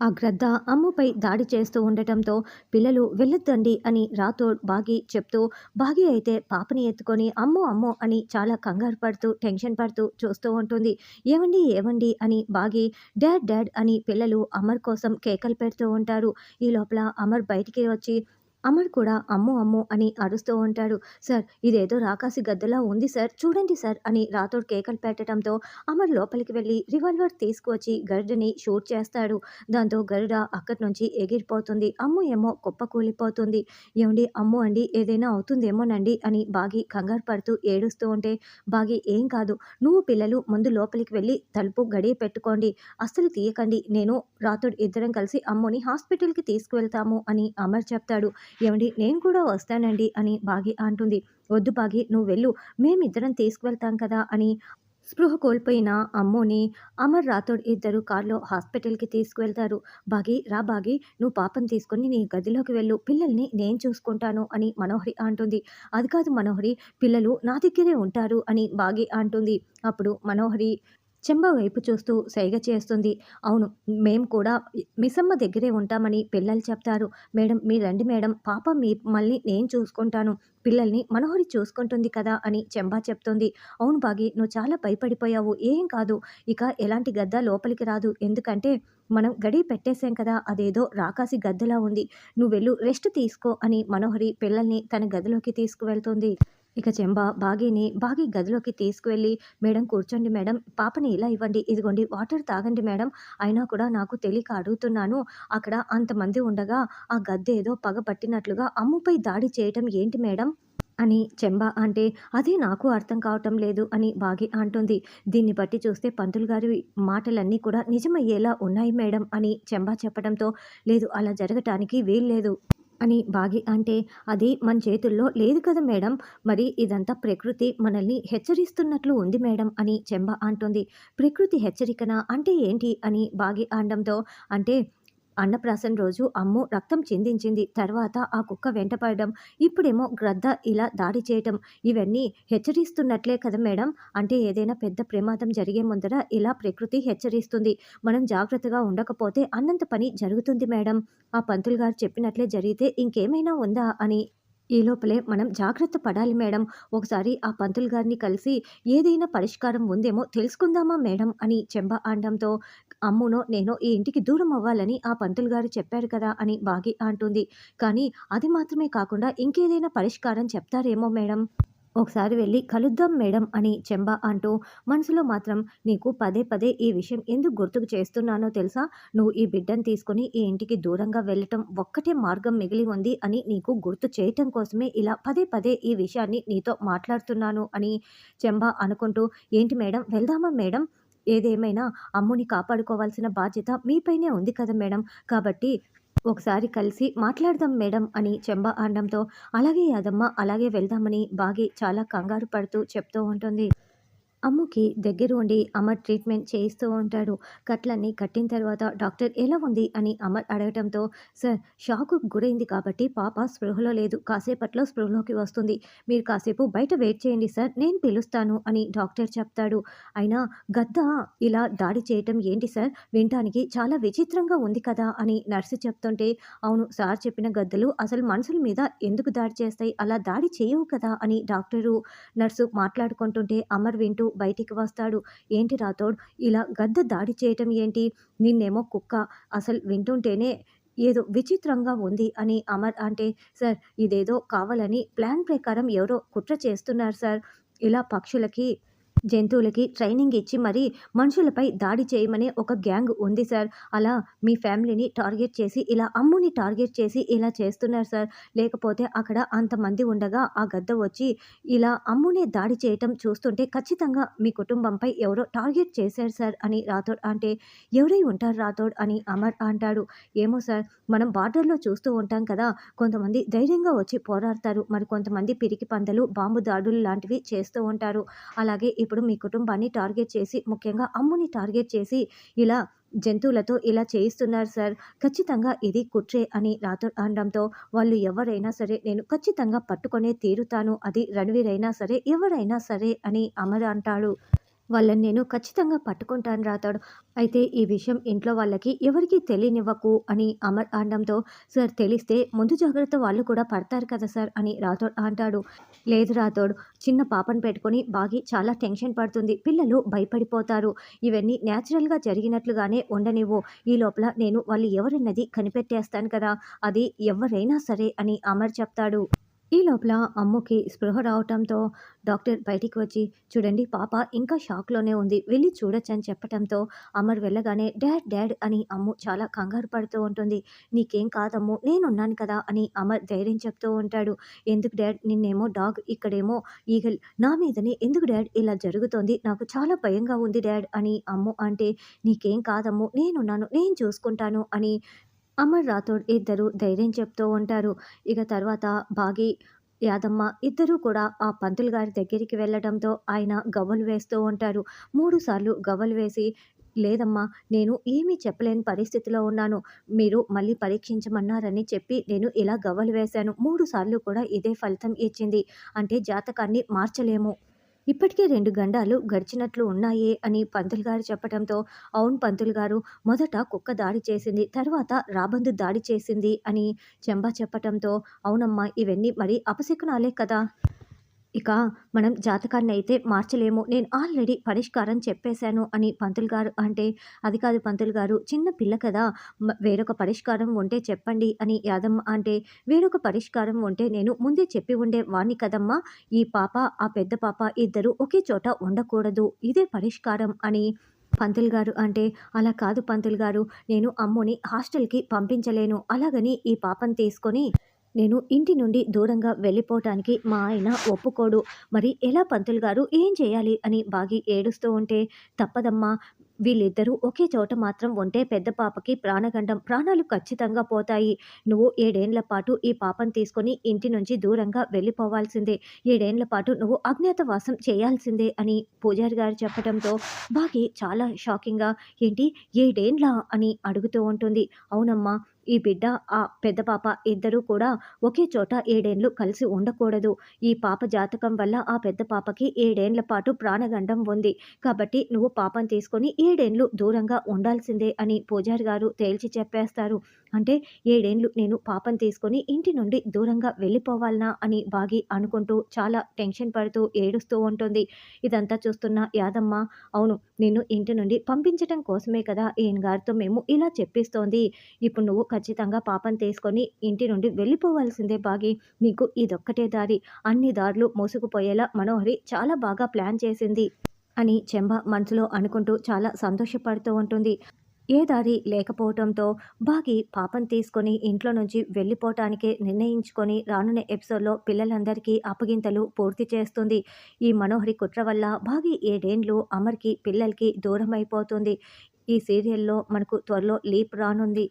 ఆ గ్రద్ద అమ్ముపై దాడి చేస్తూ ఉండటంతో పిల్లలు వెళ్ళొద్దండి అని రాథోడ్ బాగి చెప్తూ బాగి అయితే పాపని ఎత్తుకొని అమ్మో అమ్మో అని చాలా కంగారు పడుతూ టెన్షన్ పడుతూ చూస్తూ ఉంటుంది. ఏమండి ఏవండి అని బాగి డాడ్ డాడ్ అని పిల్లలు అమర్ కోసం కేకలు పెడుతూ ఉంటారు. ఈ లోపల అమర్ బయటికి వచ్చి అమర్ కూడా అమ్మో అమ్మో అని అరుస్తూ ఉంటాడు. సార్ ఇదేదో రాకాసి గద్దలా ఉంది సార్? చూడండి సార్ అని రాథోడ్ కేకలు పెట్టడంతో అమర్ లోపలికి వెళ్ళి రివాల్వర్ తీసుకువచ్చి గరుడని షూట్ చేస్తాడు. దాంతో గరుడ అక్కడి నుంచి ఎగిరిపోతుంది. అమ్ము ఏమో కుప్ప కూలిపోతుంది. ఏమండి అమ్ము అండి ఏదైనా అవుతుందేమోనండి అని బాగి కంగారు పడుతూ ఏడుస్తూ ఉంటే బాగి ఏం కాదు. నువ్వు పిల్లలు ముందు లోపలికి వెళ్ళి తలుపు గడియ పెట్టుకోండి. అస్సలు తీయకండి. నేను రాథోడ్ ఇద్దరం కలిసి అమ్ముని హాస్పిటల్కి తీసుకువెళ్తాము అని అమర్ చెప్తాడు. ఏమండి నేను కూడా వస్తానండి అని బాగి అంటుంది. వద్దు బాగి నువ్వు వెళ్ళు. మేమిద్దరం తీసుకువెళ్తాం కదా అని స్పృహ కోల్పోయిన అమ్ముని అమర్ రాథోడ్ ఇద్దరు కారులో హాస్పిటల్కి తీసుకువెళ్తారు. బాగి రా బాగి నువ్వు పాపం తీసుకొని నీ గదిలోకి వెళ్ళు. పిల్లల్ని నేను చూసుకుంటాను అని మనోహరి అంటుంది. అది కాదు మనోహరి పిల్లలు నా దగ్గరే ఉంటారు అని బాగి అంటుంది. అప్పుడు మనోహరి చెంబ వైపు చూస్తూ సైగ చేస్తుంది. అవును మేము కూడా మిసమ్మ దగ్గరే ఉంటామని పిల్లలు చెప్తారు. మేడం మీ రండి మేడం పాప మీ మళ్ళీ నేను చూసుకుంటాను. పిల్లల్ని మనోహరి చూసుకుంటుంది కదా అని చెంబా చెప్తుంది. అవును బాగి నువ్వు చాలా భయపడిపోయావు. ఏం కాదు. ఇక ఎలాంటి గద్ద లోపలికి రాదు. ఎందుకంటే మనం గడి పెట్టేశాం కదా అదేదో రాకాసి గద్దలా ఉంది. నువ్వు వెళ్ళు రెస్ట్ తీసుకో అని మనోహరి పిల్లల్ని తన గదిలోకి తీసుకువెళ్తుంది. ఇక చెంబ బాగీని బాగి గదిలోకి తీసుకువెళ్ళి మేడం కూర్చోండి మేడం పాపని ఇలా ఇవ్వండి ఇదిగోండి వాటర్ తాగండి మేడం అయినా కూడా నాకు తెలియక అడుగుతున్నాను అక్కడ అంతమంది ఉండగా ఆ గద్దె ఏదో పగ పట్టినట్లుగా అమ్ముపై దాడి చేయటం ఏంటి మేడం అని చెంబ అంటే అదే నాకు అర్థం కావటం లేదు అని బాగి అంటుంది. దీన్ని బట్టి చూస్తే పంతులు గారి మాటలన్నీ కూడా నిజమయ్యేలా ఉన్నాయి మేడం అని చెంబా చెప్పడంతో లేదు అలా జరగటానికి వీల్లేదు. అని బాగి అంటే అది మన చేతుల్లో లేదు కదా మేడం? మరి ఇదంతా ప్రకృతి మనల్ని హెచ్చరిస్తున్నట్లు ఉంది మేడం అని చెంబ అంటుంది. ప్రకృతి హెచ్చరికన? అంటే ఏంటి? అని బాగి అనడంతో అంటే అన్నప్రాసన రోజు అమ్ము రక్తం చిందించింది. తర్వాత ఆ కుక్క వెంటపడడం ఇప్పుడేమో గ్రద్ద ఇలా దాడి చేయటం. ఇవన్నీ హెచ్చరిస్తున్నట్లే కదా మేడం? అంటే ఏదైనా పెద్ద ప్రమాదం జరిగే ముందర ఇలా ప్రకృతి హెచ్చరిస్తుంది. మనం జాగ్రత్తగా ఉండకపోతే అన్నంత పని జరుగుతుంది మేడం. ఆ పంతులు గారు చెప్పినట్లే జరిగితే ఇంకేమైనా ఉందా అని. ఈ లోపలే మనం జాగ్రత్త పడాలి మేడం. ఒకసారి ఆ పంతులు గారిని కలిసి ఏదైనా పరిష్కారం ఉందేమో తెలుసుకుందామా మేడం అని చెంబ అనడంతో అమ్మునో నేను ఈ ఇంటికి దూరం అవ్వాలని ఆ పంతులు గారు చెప్పారు కదా అని బాగి అంటుంది. కానీ అది మాత్రమే కాకుండా ఇంకేదైనా పరిష్కారం చెప్తారేమో మేడం? ఒకసారి వెళ్ళి కలుద్దాం మేడం అని చెంబ అంటూ మనసులో మాత్రం నీకు పదే పదే ఈ విషయం ఎందుకు గుర్తుకు చేస్తున్నానో తెలుసా? నువ్వు ఈ బిడ్డను తీసుకుని ఈ ఇంటికి దూరంగా వెళ్ళటం ఒక్కటే మార్గం మిగిలి ఉంది అని నీకు గుర్తు చేయటం కోసమే ఇలా పదే పదే ఈ విషయాన్ని నీతో మాట్లాడుతున్నాను అని చెంబ అనుకుంటూ ఏంటి మేడం? వెళ్దామా మేడం? ఏదేమైనా అమ్ముని కాపాడుకోవాల్సిన బాధ్యత మీపైనే ఉంది కదా మేడం. కాబట్టి ఒకసారి కలిసి మాట్లాడదాం మేడం అని చెంబ అనడంతో అలాగే యాదమ్మ అలాగే వెళ్దామని బాగి చాలా కంగారు పడుతూ చెప్తూ ఉంటుంది. అమ్ముకి దగ్గర ఉండి అమర్ ట్రీట్మెంట్ చేయిస్తూ ఉంటాడు. కట్లన్నీ కట్టిన తర్వాత డాక్టర్ ఎలా ఉంది అని అమర్ అడగటంతో సార్ షాకు గురైంది కాబట్టి పాప స్పృహలో లేదు. కాసేపట్లో స్పృహలోకి వస్తుంది. మీరు కాసేపు బయట వెయిట్ చేయండి సార్. నేను పిలుస్తాను అని డాక్టర్ చెప్తాడు. అయినా గద్ద ఇలా దాడి చేయటం ఏంటి సార్? వినటానికి చాలా విచిత్రంగా ఉంది కదా అని నర్సు చెప్తుంటే అవును సార్ చెప్పిన గద్దలు అసలు మనుషుల మీద ఎందుకు దాడి చేస్తాయి? అలా దాడి చేయవు కదా అని డాక్టరు నర్సు మాట్లాడుకుంటుంటే అమర్ వింటూ బయటికి వస్తాడు. ఏంటి రాథోడ్? ఇలా గద్ద దాడి చేయటం ఏంటి? నిన్నేమో కుక్క. అసలు వింటుంటేనే ఏదో విచిత్రంగా ఉంది అని అమర్ అంటే సార్ ఇదేదో కావాలని ప్లాన్ ప్రకారం ఎవరో కుట్ర చేస్తున్నారు సార్. ఇలా పక్షులకి జంతువులకి ట్రైనింగ్ ఇచ్చి మరి మనుషులపై దాడి చేయమనే ఒక గ్యాంగ్ ఉంది సార్ అలా మీ ఫ్యామిలీని టార్గెట్ చేసి ఇలా అమ్ముని టార్గెట్ చేసి ఇలా చేస్తున్నారు సార్ లేకపోతే అక్కడ అంతమంది ఉండగా ఆ గద్ద వచ్చి ఇలా అమ్మునే దాడి చేయటం చూస్తుంటే ఖచ్చితంగా మీ కుటుంబంపై ఎవరో టార్గెట్ చేశారు సార్ అని రాథోడ్ అంటే ఎవరై ఉంటారు రాథోడ్? అని అమర్ అంటాడు. ఏమో సార్ మనం బార్డర్లో చూస్తూ ఉంటాం కదా కొంతమంది ధైర్యంగా వచ్చి పోరాడతారు. మరి కొంతమంది పిరికి పందలు బాంబు దాడులు లాంటివి చేస్తూ ఉంటారు. అలాగే ఇప్పుడు మీ కుటుంబాన్ని టార్గెట్ చేసి ముఖ్యంగా అమ్ముని టార్గెట్ చేసి ఇలా జంతువులతో ఇలా చేయిస్తున్నారు సార్. ఖచ్చితంగా ఇది కుట్రే అని రాతో అనడంతో వాళ్ళు ఎవరైనా సరే నేను ఖచ్చితంగా పట్టుకొనే తీరుతాను. అది రణవీర్ అయినా సరే ఎవరైనా సరే అని అమర్ అంటాడు. వాళ్ళని నేను ఖచ్చితంగా పట్టుకుంటాను రాతాడు అయితే ఈ విషయం ఇంట్లో వాళ్ళకి ఎవరికీ తెలియనివ్వకు అని అమర్ అనడంతో సార్ తెలిస్తే ముందు జాగ్రత్త వాళ్ళు కూడా పడతారు కదా సార్ అని రాథోడ్ అంటాడు. లేదు రాథోడ్ చిన్న పాపను పెట్టుకొని బాగి చాలా టెన్షన్ పడుతుంది. పిల్లలు భయపడిపోతారు. ఇవన్నీ న్యాచురల్గా జరిగినట్లుగానే ఉండనివ్వు. ఈ లోపల నేను వాళ్ళు ఎవరన్నది కనిపెట్టేస్తాను కదా అది ఎవరైనా సరే అని అమర్ చెప్తాడు. ఈ లోపల అమ్ముకి స్పృహ రావటంతో డాక్టర్ బయటికి వచ్చి చూడండి పాప ఇంకా షాక్లోనే ఉంది. వెళ్ళి చూడొచ్చని చెప్పటంతో అమర్ వెళ్ళగానే డాడ్ డాడ్ అని అమ్ము చాలా కంగారు పడుతూ ఉంటుంది. నీకేం కాదమ్ము నేనున్నాను కదా అని అమర్ ధైర్యం చెప్తూ ఉంటాడు. ఎందుకు డాడ్? నిన్నేమో డాగ్ ఇక్కడేమో ఈగల్. నా మీదనే ఎందుకు డాడ్? ఇలా జరుగుతోంది. నాకు చాలా భయంగా ఉంది డాడ్ అని అమ్ము అంటే నీకేం కాదమ్ము నేనున్నాను నేను చూసుకుంటాను అని అమర్ రాథోడ్ ఇద్దరు ధైర్యం చెప్తూ ఉంటారు. ఇక తర్వాత బాగి యాదమ్మ ఇద్దరూ కూడా ఆ పంతులు గారి దగ్గరికి వెళ్ళడంతో ఆయన గవ్వలు వేస్తూ ఉంటారు. మూడు సార్లు గవ్వలు వేసి లేదమ్మా నేను ఏమీ చెప్పలేని పరిస్థితిలో ఉన్నాను. మీరు మళ్ళీ పరీక్షించమన్నారని చెప్పి నేను ఇలా గవ్వలు వేశాను. మూడు సార్లు కూడా ఇదే ఫలితం ఇచ్చింది. అంటే జాతకాన్ని మార్చలేము. ఇప్పటికే రెండు గండాలు గడిచినట్లు ఉన్నాయే అని పంతులు గారు చెప్పడంతో అవును పంతులు గారు మొదట కుక్క దాడి చేసింది తర్వాత రాబందు దాడి చేసింది అని చెంబా చెప్పటంతో అవునమ్మా ఇవన్నీ మరి అపశకునాలే కదా? ఇక మనం జాతకాన్ని అయితే మార్చలేము నేను ఆల్రెడీ పరిష్కారం చెప్పేశాను అని పంతులు గారు అంటే అది కాదు పంతులు గారు చిన్న పిల్ల కదా వేరొక పరిష్కారం ఉంటే చెప్పండి అని యాదమ్మ అంటే వేరొక పరిష్కారం ఉంటే నేను ముందే చెప్పి ఉండే వాణ్ణి కదమ్మా ఈ పాప ఆ పెద్ద పాప ఇద్దరు ఒకే చోట ఉండకూడదు ఇదే పరిష్కారం అని పంతులు గారు అంటే అలా కాదు పంతులు గారు నేను అమ్ముని హాస్టల్కి పంపించలేను అలాగని ఈ పాపను తీసుకొని నేను ఇంటి నుండి దూరంగా వెళ్ళిపోవటానికి మా ఆయన ఒప్పుకోడు. మరి ఎలా పంతులు గారు ఏం చేయాలి? అని బాగి ఏడుస్తూ ఉంటే తప్పదమ్మా. వీళ్ళిద్దరూ ఒకే చోట మాత్రం ఉంటే పెద్ద పాపకి ప్రాణగండం ప్రాణాలు ఖచ్చితంగా పోతాయి. నువ్వు ఏడేండ్ల పాటు ఈ పాపను తీసుకొని ఇంటి నుంచి దూరంగా వెళ్ళిపోవాల్సిందే. ఏడేండ్ల పాటు నువ్వు అజ్ఞాతవాసం చేయాల్సిందే అని పూజారి గారు చెప్పడంతో బాగి చాలా షాకింగ్గా ఏంటి? ఏడేండ్ల? అని అడుగుతూ ఉంటుంది. అవునమ్మా. ఈ బిడ్డ ఆ పెద్ద పాప ఇద్దరూ కూడా ఒకే చోట ఏడేండ్లు కలిసి ఉండకూడదు. ఈ పాప జాతకం వల్ల ఆ పెద్ద పాపకి ఏడేండ్ల పాటు ప్రాణగండం ఉంది. కాబట్టి నువ్వు పాపం తీసుకొని ఏడేండ్లు దూరంగా ఉండాల్సిందే అని పూజారి గారు తేల్చి చెప్పేస్తారు. అంటే ఏడేండ్లు నేను పాపం తీసుకొని ఇంటి నుండి దూరంగా వెళ్ళిపోవాలనా అని బాగి అనుకుంటూ చాలా టెన్షన్ పడుతూ ఏడుస్తూ ఉంటుంది. ఇదంతా చూస్తున్న యాదమ్మ అవును నిన్ను ఇంటి నుండి పంపించడం కోసమే కదా ఈయన గారితో మేము ఇలా చెప్పిస్తోంది. ఇప్పుడు నువ్వు ఖచ్చితంగా పాపం తీసుకొని ఇంటి నుండి వెళ్ళిపోవాల్సిందే బాగి. మీకు ఇదొక్కటే దారి. అన్ని దారులు మోసుకుపోయేలా మనోహరి చాలా బాగా ప్లాన్ చేసింది అని చెంబ మనసులో అనుకుంటూ చాలా సంతోషపడుతూ ఉంటుంది. ఏ దారి లేకపోవడంతో బాగి పాపం తీసుకొని ఇంట్లో నుంచి వెళ్ళిపోవటానికే నిర్ణయించుకొని రానున్న ఎపిసోడ్లో పిల్లలందరికీ అప్పగింతలు పూర్తి చేస్తుంది. ఈ మనోహరి కుట్ర వల్ల బాగి ఏడేండ్లు అమర్కి పిల్లలకి దూరం అయిపోతుంది ఈ సీరియల్లో మనకు త్వరలో లీప్ రానుంది.